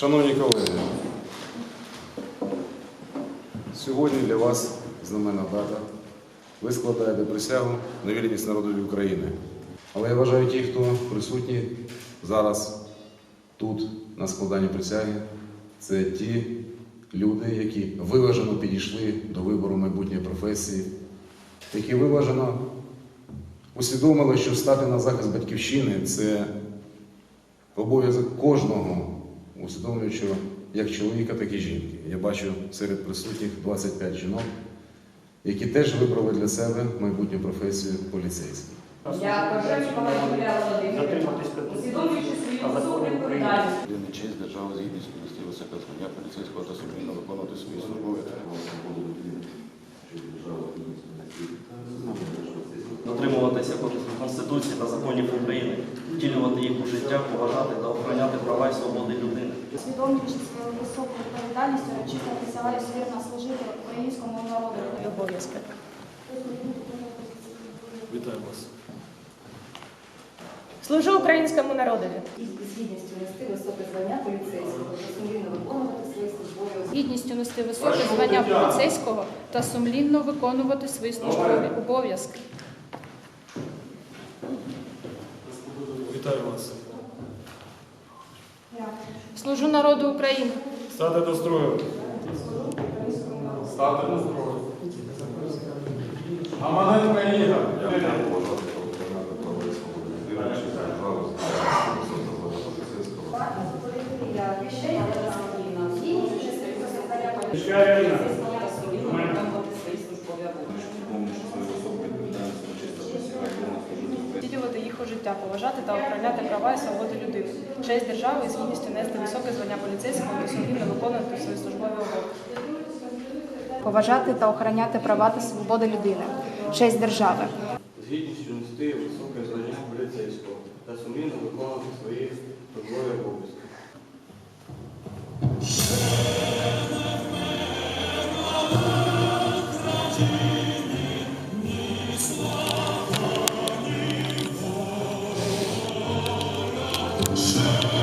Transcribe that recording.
Шановні колеги, сьогодні для вас знаменна дата. Ви складаєте присягу на вірність народові України. Але я вважаю ті, хто присутні зараз тут на складанні присяги, це ті люди, які виважено підійшли до вибору майбутньої професії, які виважено усвідомили, що стати на захист батьківщини це обов'язок кожного, усвідомлюючи як чоловіка, так і жінки. Я бачу серед присутніх 25 жінок, які теж вибрали для себе майбутню професію поліцейських. Я усвідомлюючи свою та законів відповідальність. Честь держави з гідністю нести звання поліцейського та сумлінно виконувати свої службові дотримуватися Конституції та законів України, втілювати їх у життя, поважати та охороняти права і свободи людини. Усвідомлюючи свою високу відповідальність, урочисто присягаюсь вірно служити українському народу і обов'язки. Вітаю вас. Служу українському народові. І з гідністю нести високе звання поліцейського та сумлінно виконувати свої службові З Гідністю нести високе звання поліцейського та сумлінно виконувати свої службові обов'язки. Вітаю вас. Служу народу України. Стати до строю. Стати до строю. Гідністю нести високе звання Віщаю Ірина. Втілювати їх життя, поважати та охороняти права і свободи людини. Честь держави і з гідністю нести високе звання поліцейського та сумлінно виконувати свої службові обов'язки. Поважати та охороняти права та свободи людини. Честь держави. з гідністю нести високе звання поліцейського та сумлінно виконувати свої службові обов'язки. Stop.